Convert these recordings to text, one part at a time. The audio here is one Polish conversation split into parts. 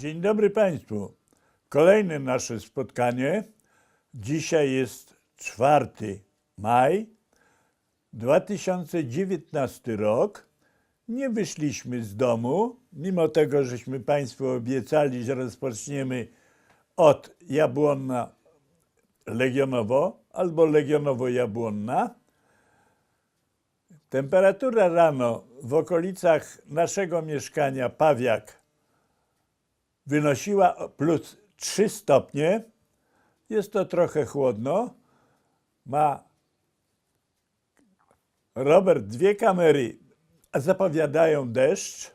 Dzień dobry Państwu. Kolejne nasze spotkanie. Dzisiaj jest 4 maj 2019 rok. Nie wyszliśmy z domu, mimo tego, żeśmy Państwu obiecali, że rozpoczniemy od Jabłonna Legionowo albo Legionowo-Jabłonna. Temperatura rano w okolicach naszego mieszkania Pawiak wynosiła plus 3 stopnie. Jest to trochę chłodno. Ma Robert dwie kamery, zapowiadają deszcz.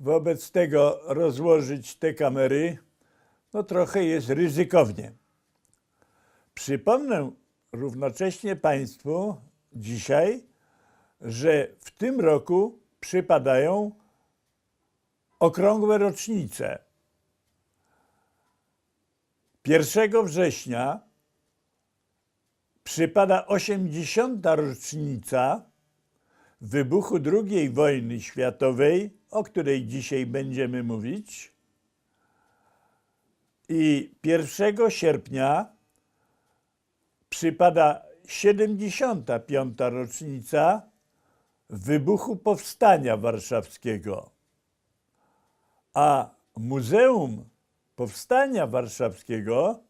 Wobec tego rozłożyć te kamery no trochę jest ryzykownie. Przypomnę równocześnie Państwu dzisiaj, że w tym roku przypadają okrągłe rocznice. 1 września przypada 80. rocznica wybuchu II wojny światowej, o której dzisiaj będziemy mówić. I 1 sierpnia przypada 75. rocznica wybuchu Powstania Warszawskiego. A Muzeum Powstania Warszawskiego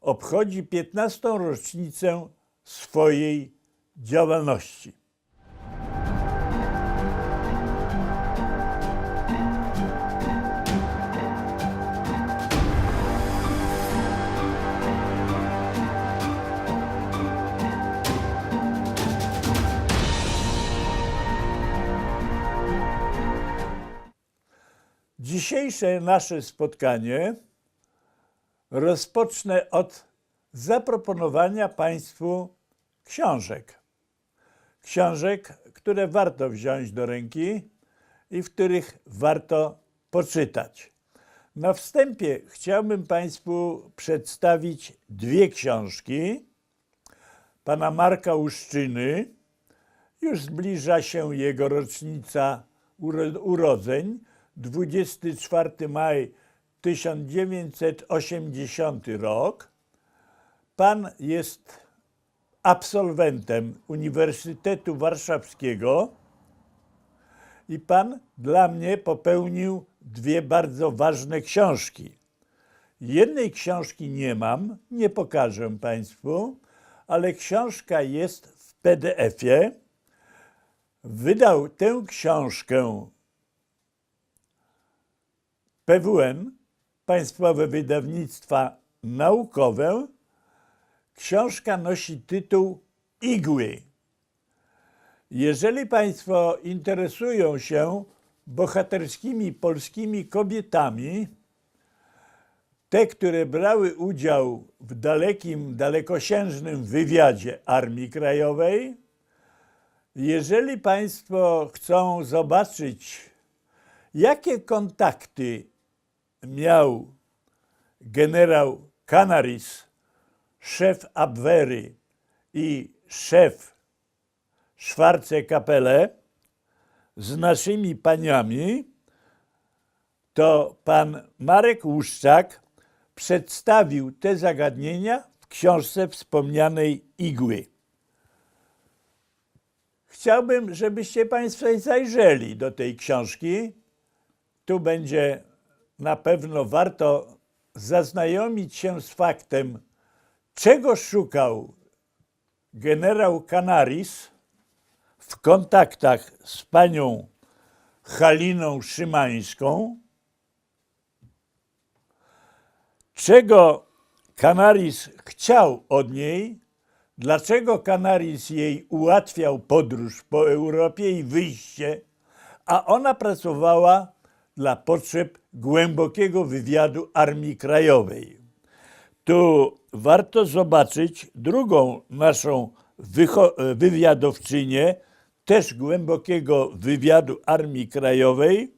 obchodzi 15. rocznicę swojej działalności. Dzisiejsze nasze spotkanie rozpocznę od zaproponowania Państwu książek. Książek, które warto wziąć do ręki i w których warto poczytać. Na wstępie chciałbym Państwu przedstawić dwie książki pana Marka Łuszczyny. Już zbliża się jego rocznica uro- urodzeń, 24 maj 1980 rok. Pan jest absolwentem Uniwersytetu Warszawskiego i pan dla mnie popełnił dwie bardzo ważne książki. Jednej książki nie mam, nie pokażę Państwu, ale książka jest w PDF-ie. Wydał tę książkę PWN, Państwowe Wydawnictwa Naukowe. Książka nosi tytuł Igły. Jeżeli Państwo interesują się bohaterskimi polskimi kobietami, te, które brały udział w dalekim, dalekosiężnym wywiadzie Armii Krajowej, jeżeli Państwo chcą zobaczyć, jakie kontakty miał generał Canaris, szef Abwehry i szef Schwarze Kapelle z naszymi paniami, to pan Marek Łuszczak przedstawił te zagadnienia w książce wspomnianej Igły. Chciałbym, żebyście Państwo zajrzeli do tej książki. Tu będzie na pewno warto zaznajomić się z faktem, czego szukał generał Canaris w kontaktach z panią Haliną Szymańską, czego Canaris chciał od niej, dlaczego Canaris jej ułatwiał podróż po Europie i wyjście, a ona pracowała dla potrzeb głębokiego wywiadu Armii Krajowej. Tu warto zobaczyć drugą naszą wywiadowczynię, też głębokiego wywiadu Armii Krajowej.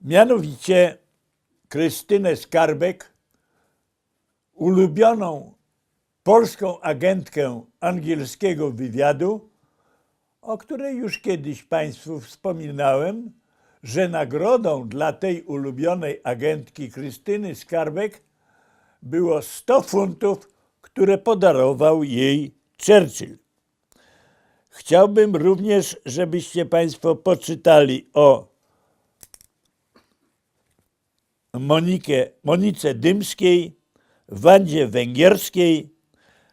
Mianowicie Krystynę Skarbek, ulubioną polską agentkę angielskiego wywiadu, o której już kiedyś Państwu wspominałem, że nagrodą dla tej ulubionej agentki Krystyny Skarbek było 100 funtów, które podarował jej Churchill. Chciałbym również, żebyście Państwo poczytali o Monikę, Monice Dymskiej, Wandzie Węgierskiej.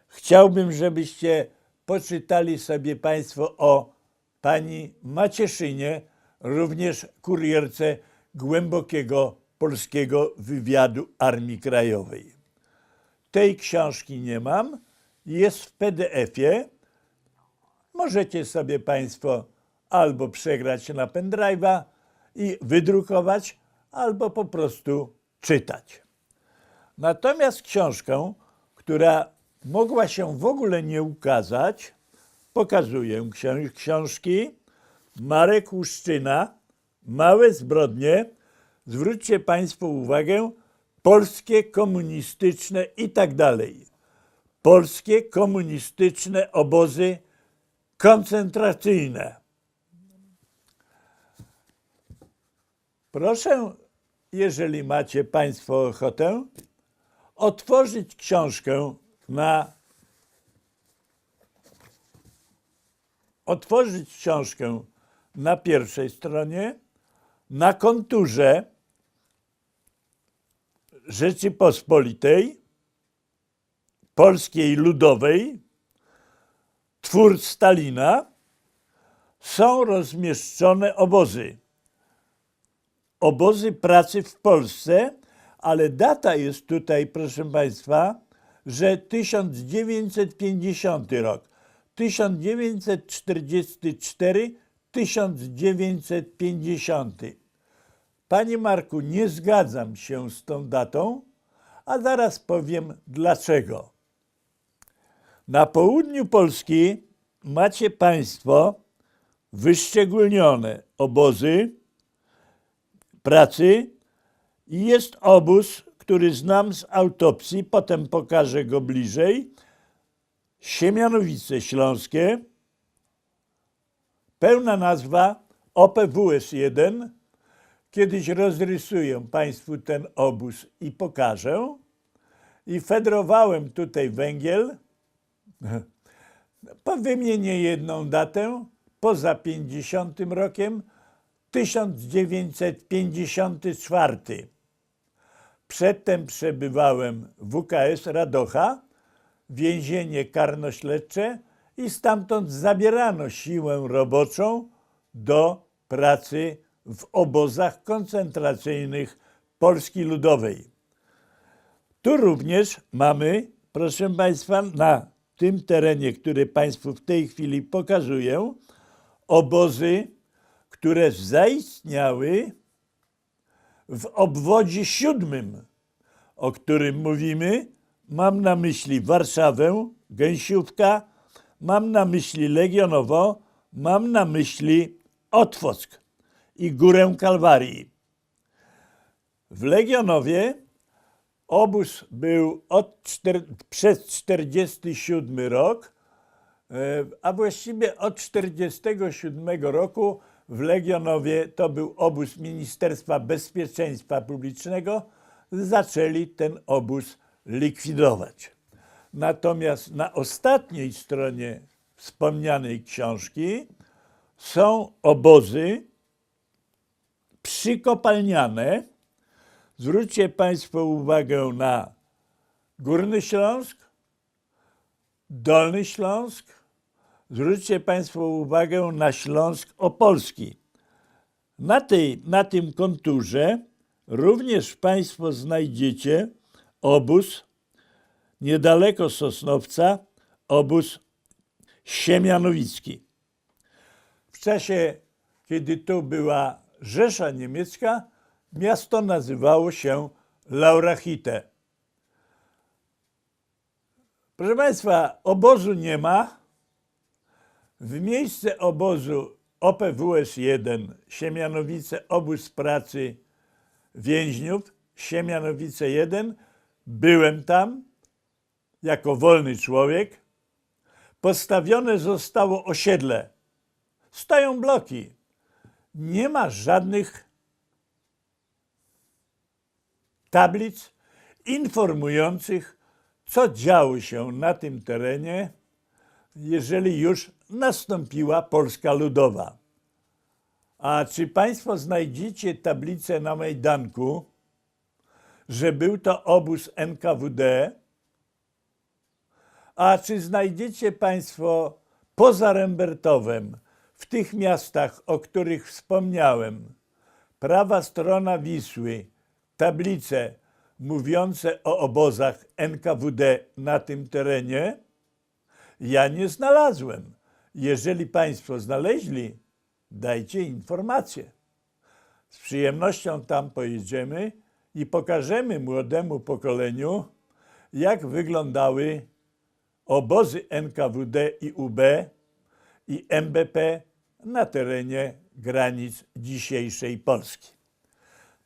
Chciałbym, żebyście poczytali sobie Państwo o pani Macieszynie, również kurierce głębokiego polskiego wywiadu Armii Krajowej. Tej książki nie mam, jest w PDF-ie. Możecie sobie Państwo albo przegrać na pendrive'a i wydrukować, albo po prostu czytać. Natomiast książkę, która mogła się w ogóle nie ukazać, pokazuję księ- książki Marek Łuszczyna, Małe zbrodnie. Zwróćcie Państwo uwagę, polskie komunistyczne i tak dalej. Polskie komunistyczne obozy koncentracyjne. Proszę, jeżeli macie Państwo ochotę, otworzyć książkę na. Otworzyć książkę na pierwszej stronie, na konturze Rzeczypospolitej, Polskiej Ludowej, twór Stalina, są rozmieszczone obozy obozy pracy w Polsce, ale data jest tutaj, proszę Państwa, że 1950 rok, 1944, 1950. Panie Marku, nie zgadzam się z tą datą, a zaraz powiem dlaczego. Na południu Polski macie Państwo wyszczególnione obozy, pracy i jest obóz, który znam z autopsji, potem pokażę go bliżej. Siemianowice Śląskie, pełna nazwa OPWS-1. Kiedyś rozrysuję Państwu ten obóz i pokażę. I fedrowałem tutaj węgiel. Wymienię jedną datę, poza 50 rokiem, 1954. Przedtem przebywałem w WKS Radocha, więzienie karnośledcze i stamtąd zabierano siłę roboczą do pracy w obozach koncentracyjnych Polski Ludowej. Tu również mamy, proszę Państwa, na tym terenie, który Państwu w tej chwili pokazuję, obozy które zaistniały w obwodzie siódmym, o którym mówimy. Mam na myśli Warszawę, Gęsiówka, mam na myśli Legionowo, mam na myśli Otwock i Górę Kalwarii. W Legionowie obóz był od czter- przez 47 rok, e, a właściwie od 47 roku w Legionowie, to był obóz Ministerstwa Bezpieczeństwa Publicznego, zaczęli ten obóz likwidować. Natomiast na ostatniej stronie wspomnianej książki są obozy przykopalniane. Zwróćcie Państwo uwagę na Górny Śląsk, Dolny Śląsk, zwróćcie Państwo uwagę na Śląsk Opolski. Na, tej, na tym konturze również Państwo znajdziecie obóz niedaleko Sosnowca, obóz Siemianowicki. W czasie, kiedy tu była Rzesza Niemiecka, miasto nazywało się Laurachite. Proszę Państwa, obozu nie ma, w miejsce obozu OPWS-1 Siemianowice Obóz Pracy Więźniów Siemianowice 1 byłem tam jako wolny człowiek. Postawione zostało osiedle stoją bloki. Nie ma żadnych tablic informujących, co działo się na tym terenie, jeżeli już nastąpiła Polska Ludowa. A czy Państwo znajdziecie tablicę na Majdanku, że był to obóz NKWD? A czy znajdziecie Państwo poza Rembertowem, w tych miastach, o których wspomniałem, prawa strona Wisły, tablice mówiące o obozach NKWD na tym terenie? Ja nie znalazłem. Jeżeli Państwo znaleźli, dajcie informację. Z przyjemnością tam pojedziemy i pokażemy młodemu pokoleniu, jak wyglądały obozy NKWD i UB i MBP na terenie granic dzisiejszej Polski.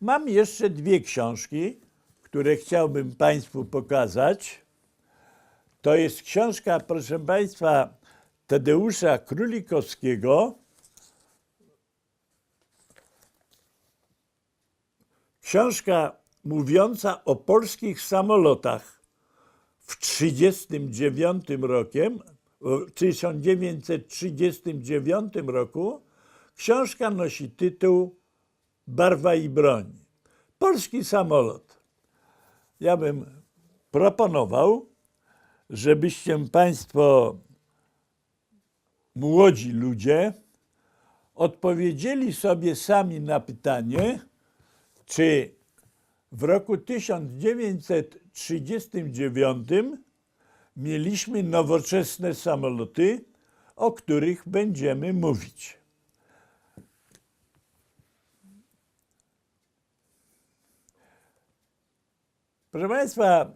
Mam jeszcze dwie książki, które chciałbym Państwu pokazać. To jest książka, proszę Państwa, Tadeusza Królikowskiego. Książka mówiąca o polskich samolotach w 1939 rokiem, w 1939 roku. Książka nosi tytuł Barwa i broń. Polski samolot. Ja bym proponował, żebyście Państwo, młodzi ludzie, odpowiedzieli sobie sami na pytanie, czy w roku 1939 mieliśmy nowoczesne samoloty, o których będziemy mówić. Proszę Państwa,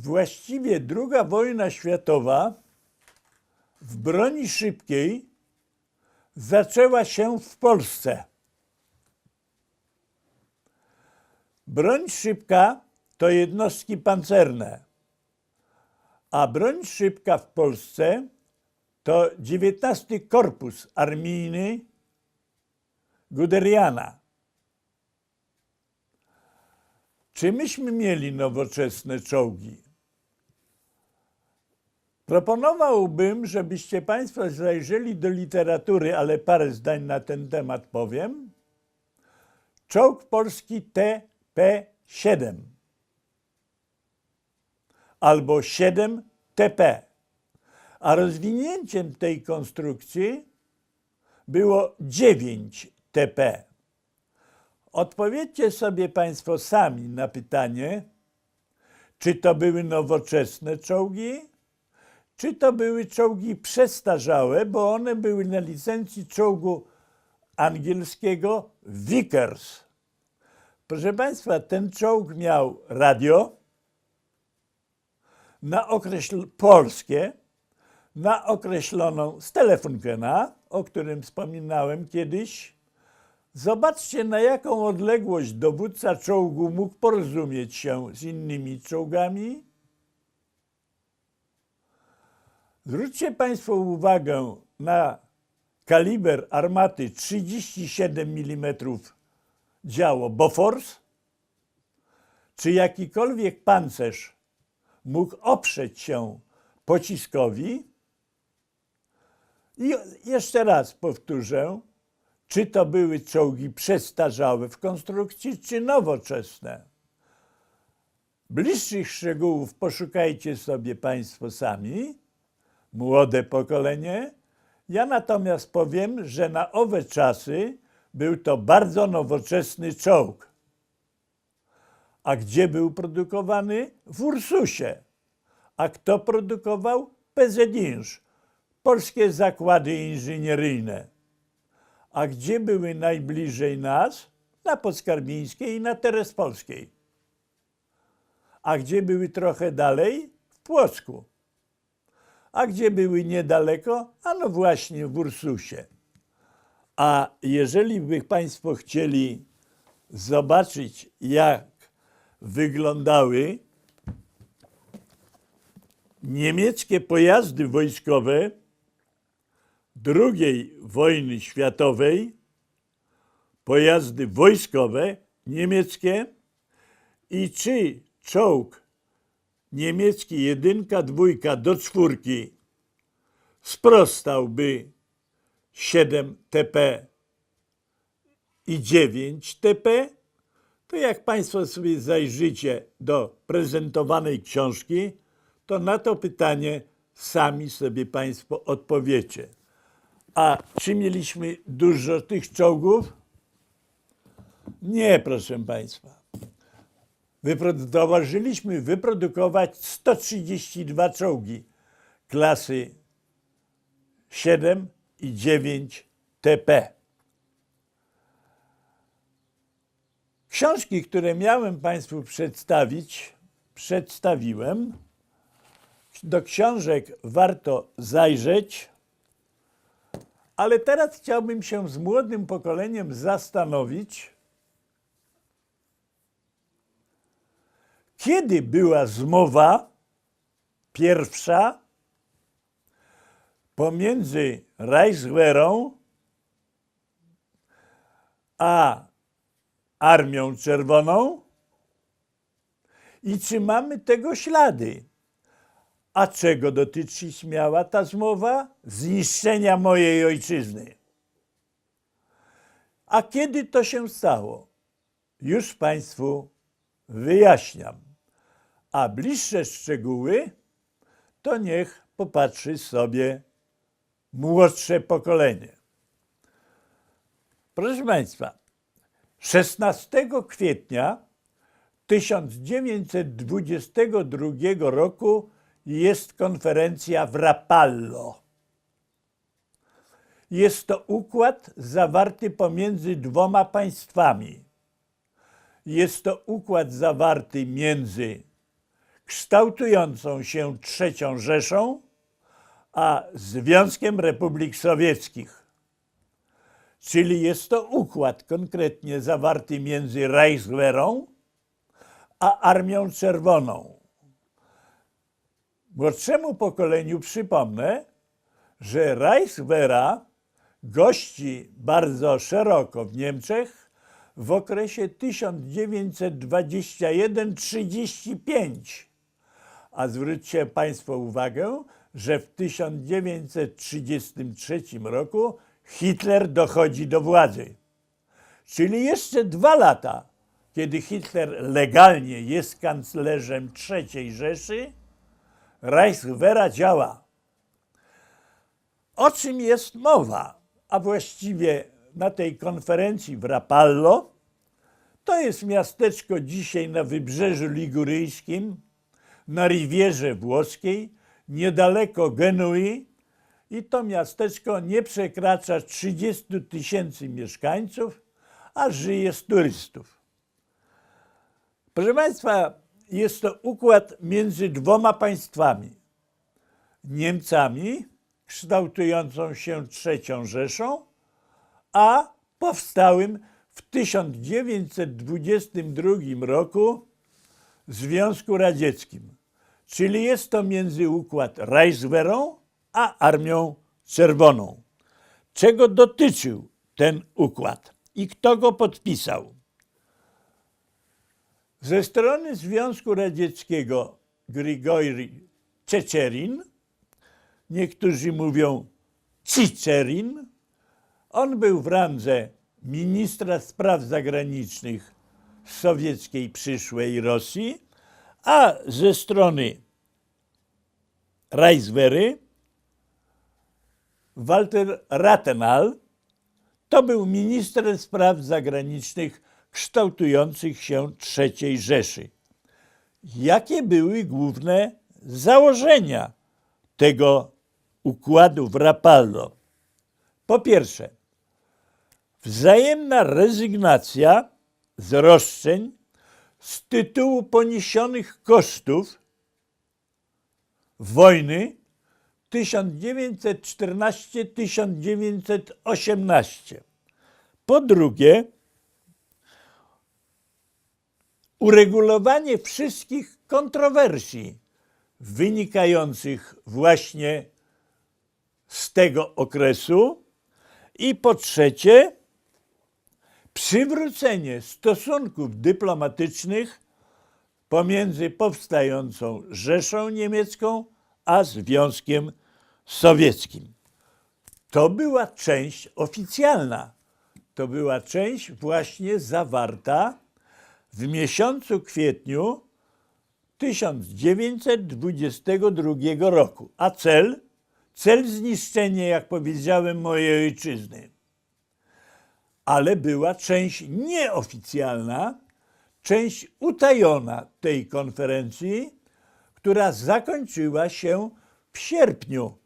właściwie II wojna światowa w broni szybkiej zaczęła się w Polsce. Broń szybka to jednostki pancerne, a broń szybka w Polsce to 19 Korpus Armijny Guderiana. Czy myśmy mieli nowoczesne czołgi? Proponowałbym, żebyście Państwo zajrzeli do literatury, ale parę zdań na ten temat powiem. Czołg polski TP-7 albo 7TP. A rozwinięciem tej konstrukcji było 9TP. Odpowiedzcie sobie Państwo sami na pytanie, czy to były nowoczesne czołgi, czy to były czołgi przestarzałe, bo one były na licencji czołgu angielskiego Vickers. Proszę Państwa, ten czołg miał radio na określ polskie, na określoną z telefonkena, o którym wspominałem kiedyś. Zobaczcie, na jaką odległość dowódca czołgu mógł porozumieć się z innymi czołgami. Zwróćcie Państwo uwagę na kaliber armaty 37 mm działo Bofors. Czy jakikolwiek pancerz mógł oprzeć się pociskowi? I jeszcze raz powtórzę, czy to były czołgi przestarzałe w konstrukcji, czy nowoczesne. Bliższych szczegółów poszukajcie sobie Państwo sami, młode pokolenie. Ja natomiast powiem, że na owe czasy był to bardzo nowoczesny czołg. A gdzie był produkowany? W Ursusie. A kto produkował? PZINż, Polskie Zakłady Inżynieryjne. A gdzie były najbliżej nas? Na Podskarbińskiej i na Terespolskiej. A gdzie były trochę dalej? W Płocku. A gdzie były niedaleko? A no właśnie w Ursusie. A jeżeli by Państwo chcieli zobaczyć, jak wyglądały niemieckie pojazdy wojskowe II wojny światowej pojazdy wojskowe niemieckie i czy czołg niemiecki jedynka, dwójka do czwórki sprostałby 7 TP i 9 TP, to jak Państwo sobie zajrzycie do prezentowanej książki, to na to pytanie sami sobie Państwo odpowiecie. A czy mieliśmy dużo tych czołgów? Nie, proszę Państwa. Wyprodu- wyprodukować 132 czołgi klasy 7 i 9 TP. Książki, które miałem Państwu przedstawić, przedstawiłem. Do książek warto zajrzeć, ale teraz chciałbym się z młodym pokoleniem zastanowić, kiedy była zmowa pierwsza pomiędzy Reichswehrą a Armią Czerwoną i czy mamy tego ślady. A czego dotyczyć miała ta zmowa? Zniszczenia mojej ojczyzny. A kiedy to się stało? Już Państwu wyjaśniam. A bliższe szczegóły to niech popatrzy sobie młodsze pokolenie. Proszę Państwa, 16 kwietnia 1922 roku jest konferencja w Rapallo. Jest to układ zawarty pomiędzy dwoma państwami. Jest to układ zawarty między kształtującą się trzecią Rzeszą a Związkiem Republik Sowieckich. Czyli jest to układ konkretnie zawarty między Reichswehrą a Armią Czerwoną. Młodszemu pokoleniu przypomnę, że Reichswehra gości bardzo szeroko w Niemczech w okresie 1921-35. A zwróćcie Państwo uwagę, że w 1933 roku Hitler dochodzi do władzy. Czyli jeszcze dwa lata, kiedy Hitler legalnie jest kanclerzem III Rzeszy, Reichswehra działa. O czym jest mowa? A właściwie na tej konferencji w Rapallo, to jest miasteczko dzisiaj na wybrzeżu liguryjskim, na Rivierze Włoskiej, niedaleko Genui i to miasteczko nie przekracza 30 tysięcy mieszkańców, a żyje z turystów. Proszę Państwa, jest to układ między dwoma państwami. Niemcami, kształtującą się trzecią Rzeszą, a powstałym w 1922 roku Związku Radzieckim. Czyli jest to międzyukład Reichswehrą a Armią Czerwoną. Czego dotyczył ten układ i kto go podpisał? Ze strony Związku Radzieckiego Grigori Czeczerin, niektórzy mówią Ciczerin, on był w randze ministra spraw zagranicznych sowieckiej przyszłej Rosji, a ze strony Reichswehry Walter Rathenau to był minister spraw zagranicznych kształtujących się III Rzeszy. Jakie były główne założenia tego układu w Rapallo? Po pierwsze, wzajemna rezygnacja z roszczeń z tytułu poniesionych kosztów wojny 1914-1918. Po drugie, uregulowanie wszystkich kontrowersji wynikających właśnie z tego okresu. I po trzecie, przywrócenie stosunków dyplomatycznych pomiędzy powstającą Rzeszą Niemiecką a Związkiem Sowieckim. To była część oficjalna. To była część właśnie zawarta w miesiącu kwietniu 1922 roku. A cel? Cel zniszczenia, jak powiedziałem, mojej ojczyzny. Ale była część nieoficjalna, część utajona tej konferencji, która zakończyła się w sierpniu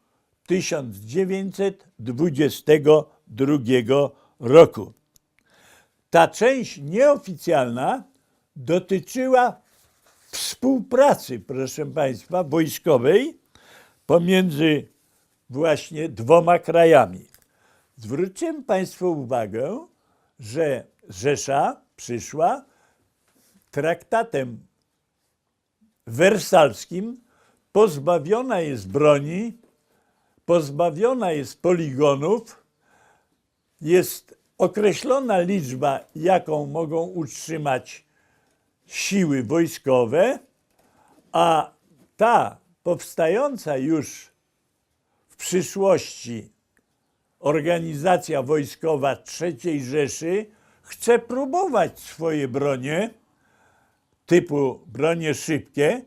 1922 roku. Ta część nieoficjalna dotyczyła współpracy, proszę Państwa, wojskowej pomiędzy właśnie dwoma krajami. Zwróćcie Państwo uwagę, że Rzesza przyszła traktatem wersalskim, pozbawiona jest broni, pozbawiona jest poligonów, jest określona liczba, jaką mogą utrzymać siły wojskowe, a ta powstająca już w przyszłości organizacja wojskowa III Rzeszy chce próbować swoje bronie typu bronie szybkie.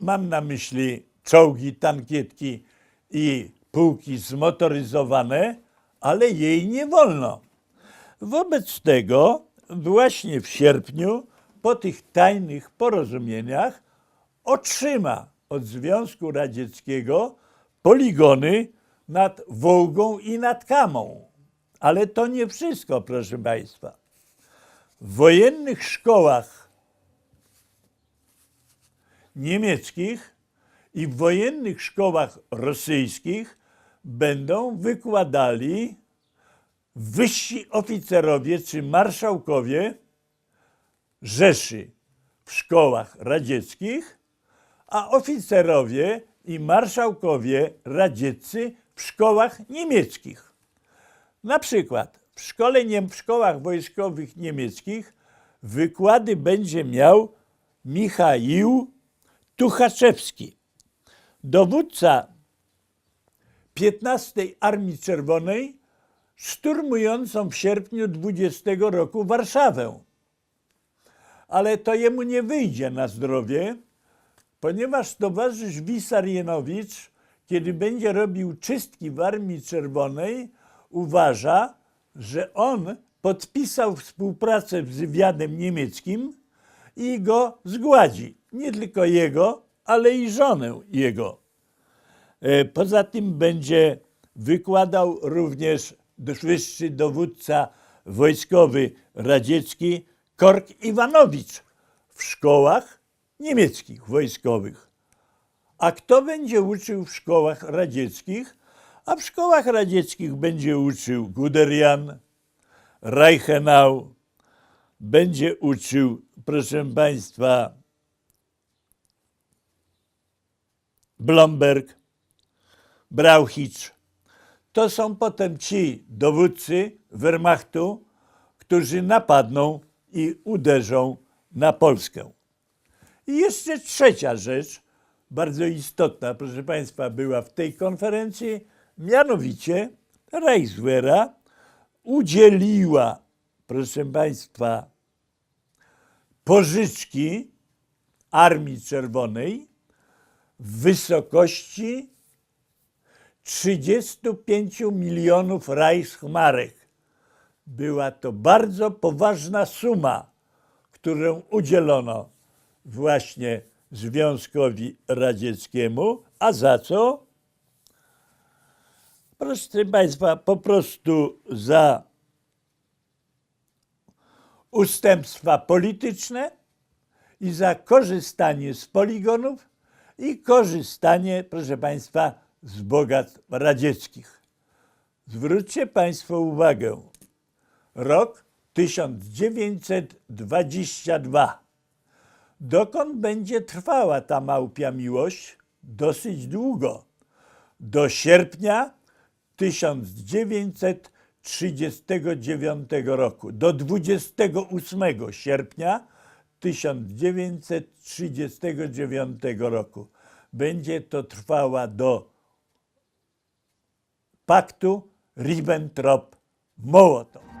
Mam na myśli czołgi, tankietki i pułki zmotoryzowane, ale jej nie wolno. Wobec tego właśnie w sierpniu po tych tajnych porozumieniach otrzyma od Związku Radzieckiego poligony nad Wołgą i nad Kamą. Ale to nie wszystko, proszę Państwa. W wojennych szkołach niemieckich i w wojennych szkołach rosyjskich będą wykładali wyżsi oficerowie czy marszałkowie Rzeszy w szkołach radzieckich, a oficerowie i marszałkowie radzieccy w szkołach niemieckich. Na przykład w, szkole, w szkołach wojskowych niemieckich wykłady będzie miał Michaił Tuchaczewski, dowódca 15 Armii Czerwonej, szturmującą w sierpniu 20 roku Warszawę. Ale to jemu nie wyjdzie na zdrowie, ponieważ towarzysz Wisarienowicz, kiedy będzie robił czystki w Armii Czerwonej, uważa, że on podpisał współpracę z wywiadem niemieckim i go zgładzi. Nie tylko jego, ale i żonę jego. E, Poza tym będzie wykładał również wyższy dowódca wojskowy radziecki Kork Iwanowicz w szkołach niemieckich wojskowych. A kto będzie uczył w szkołach radzieckich? A w szkołach radzieckich będzie uczył Guderian, Reichenau, będzie uczył, proszę Państwa, Blomberg, Brauchicz. To są potem ci dowódcy Wehrmachtu, którzy napadną i uderzą na Polskę. I jeszcze trzecia rzecz, bardzo istotna, proszę Państwa, była w tej konferencji, mianowicie Reichswehra udzieliła, proszę Państwa, pożyczki Armii Czerwonej w wysokości 35 milionów Reichsmarek. Była to bardzo poważna suma, którą udzielono właśnie Związkowi Radzieckiemu. A za co? Proszę Państwa, po prostu za ustępstwa polityczne i za korzystanie z poligonów i korzystanie, proszę Państwa, z bogactw radzieckich. Zwróćcie Państwo uwagę, rok 1922. Dokąd będzie trwała ta małpia miłość? Dosyć długo. do sierpnia 1939 roku. Do 28 sierpnia 1939 roku. Będzie to trwała do paktu Ribbentrop-Mołotow.